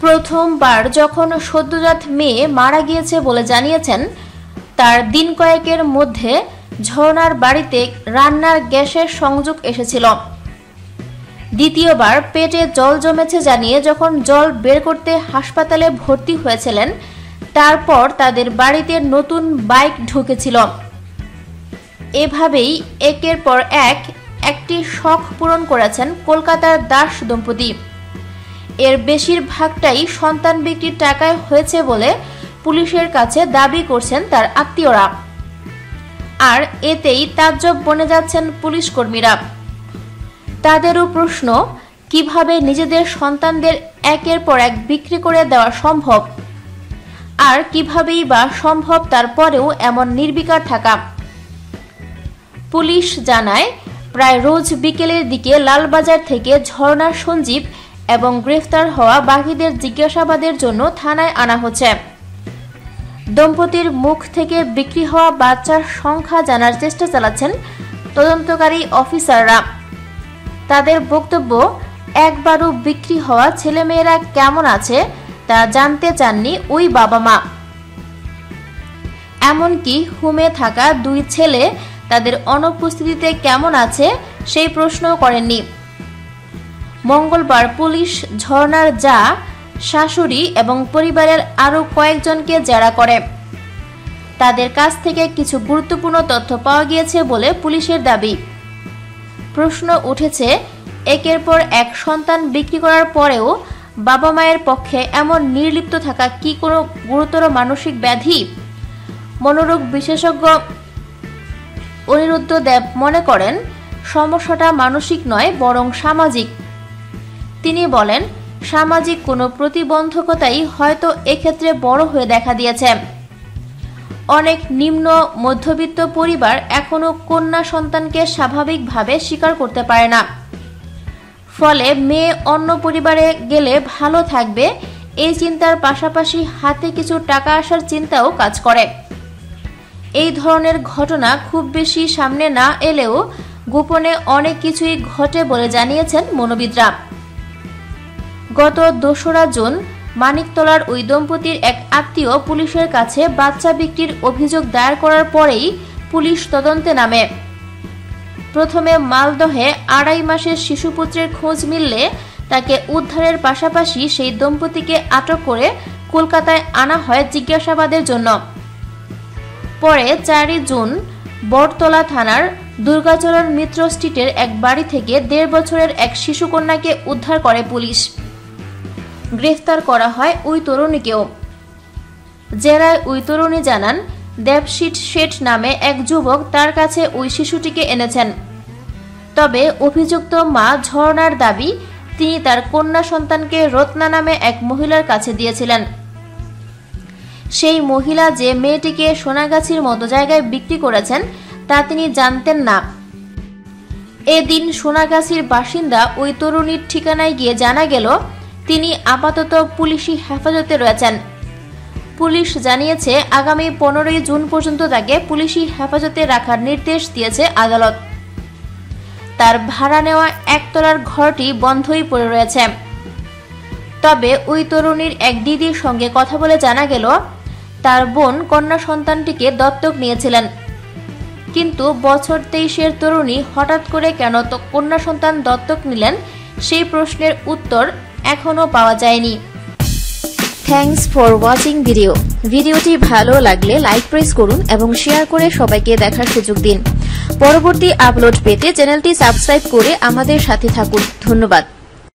প্রথমবার যখন সদ্যজাত মেয়ে মারা গিয়েছে বলে জানিয়েছেন, তার দিন কয়েকের মধ্যে ঝর্ণার বাড়িতে রান্নার গ্যাসের সংযোগ এসেছিল। দ্বিতীয়বার পেটে জল জমেছে জানিয়ে যখন জল বের করতে হাসপাতালে ভর্তি হয়েছিলেন, তারপর তাদের বাড়িতে নতুন বাইক ঢুকেছিল। এভাবেই একের পর এক একটি শখ পূরণ করেছেন কলকাতার দাস দম্পতি। এর বেশিরভাগটাই সন্তান বিক্রির টাকায় হয়েছে বলে পুলিশের কাছে দাবি করছেন তার আত্মীয়রা। আর এতেই তাজ্জব বনে যাচ্ছেন পুলিশ কর্মীরা। তাদেরও প্রশ্ন, কীভাবে নিজেদের সন্তানদের একের পর এক বিক্রি করে দেওয়া সম্ভব? আর কিভাবেই বা সম্ভব তারপরেও এমন নির্বিকার থাকা? পুলিশ জানায় প্রায় রোজ বিকেলের দিকে লালবাজার থেকে ঝর্ণা সঞ্জীব এবং গ্রেফতার হওয়া বাকিদের জিজ্ঞাসাবাদের জন্য থানায় আনা হচ্ছে। দম্পতির মুখ থেকে বিক্রি হওয়া বাচ্চার সংখ্যা জানার চেষ্টা চালাচ্ছেন তদন্তকারী অফিসাররা। তাদের বক্তব্য, একবারও বিক্রি হওয়া ছেলেমেয়েরা কেমন আছে তা জানতে চাননি ওই বাবা মা। এমনকি হুমে থাকা দুই ছেলে তাদের অনুপস্থিতিতে কেমন আছে সেই প্রশ্নও করেননি। মঙ্গলবার পুলিশ ঝর্ণার যা, শাশুড়ি এবং পরিবারের আরও কয়েকজনকে জেরা করে। তাদের কাছ থেকে কিছু গুরুত্বপূর্ণ তথ্য পাওয়া গিয়েছে বলে পুলিশের দাবি। প্রশ্ন উঠেছে, একের পর এক সন্তান বিক্রি করার পরেও বাবা মায়ের পক্ষে এমন নির্লিপ্ত থাকা কি কোনো গুরুতর মানসিক ব্যাধি? মনোরোগ বিশেষজ্ঞ অনিরুদ্ধ দেব মনে করেন, সমস্যাটা মানসিক নয়, বরং সামাজিক। তিনি বলেন, সামাজিক কোনো প্রতিবন্ধকতাই হয়তো এক্ষেত্রে বড় হয়ে দেখা দিয়েছে। অনেক নিম্ন মধ্যবিত্ত পরিবার এখনও কন্যা সন্তানকে স্বাভাবিকভাবে স্বীকার করতে পারে না। ফলে মেয়ে অন্য পরিবারে গেলে ভালো থাকবে, এই চিন্তার পাশাপাশি হাতে কিছু টাকা আসার চিন্তাও কাজ করে। এই ধরনের ঘটনা খুব বেশি সামনে না এলেও গোপনে অনেক কিছুই ঘটে বলে জানিয়েছেন মনোবিদরা। গত দোসরা জুন মানিকতলার ওই দম্পতির এক আত্মীয় পুলিশের কাছে বাচ্চা বিক্রির অভিযোগ দায়ের করার পরেই পুলিশ তদন্তে নামে। প্রথমে মালদহে আড়াই মাসের শিশুপুত্রের খোঁজ মিললে তাকে উদ্ধারের পাশাপাশি সেই দম্পতিকে আটক করে কলকাতায় আনা হয় জিজ্ঞাসাবাদের জন্য। পরে চারই জুন বটতলা থানার দুর্গাচরণ মিত্র স্ট্রিটের এক বাড়ি থেকে দেড় বছরের এক শিশুকন্যাকে উদ্ধার করে পুলিশ। গ্রেফতার করা হয় ওই তরুণীকেও। জেরায় ওই তরুণী জানান, দেবশিট শেঠ নামে এক যুবক তার কাছে ওই শিশুটিকে এনেছেন। তবে অভিযুক্ত মা ঝর্ণার দাবি, তিনি তার কন্যা সন্তানকে রত্না নামে এক মহিলার কাছে দিয়েছিলেন। সেই মহিলা যে মেয়েটিকে সোনাগাছির মতো জায়গায় বিক্রি করেছেন, তা তিনি জানতেন না। এদিন সোনাগাছির বাসিন্দা ওই তরুণীর ঠিকানায় গিয়ে জানা গেল, তিনি আপাতত পুলিশি হেফাজতে রয়েছেন। পুলিশ জানিয়েছে, আগামী পনেরোই জুন পর্যন্ত তাকে পুলিশি হেফাজতে রাখার নির্দেশ দিয়েছে আদালত। তার ভাড়া নেওয়া একতলার ঘরটি বন্ধই পড়ে রয়েছে। তবে ওই তরুণীর এক দিদির সঙ্গে কথা বলে জানা গেল তার বোন কন্যা সন্তানটিকে দত্তক নিয়েছিলেন। কিন্তু বছর তেইশের তরুণী হঠাৎ করে কেন কন্যা সন্তান দত্তক নিলেন, সেই প্রশ্নের উত্তর এখনও পাওয়া যায়নি। থ্যাংকস ফর ওয়াচিং ভিডিও ভিডিওটি ভালো লাগলে লাইক প্রেস করুন এবং শেয়ার করে সবাইকে দেখার সুযোগ দিন। পরবর্তী আপলোড পেতে চ্যানেলটি সাবস্ক্রাইব করে আমাদের সাথে থাকুন। ধন্যবাদ।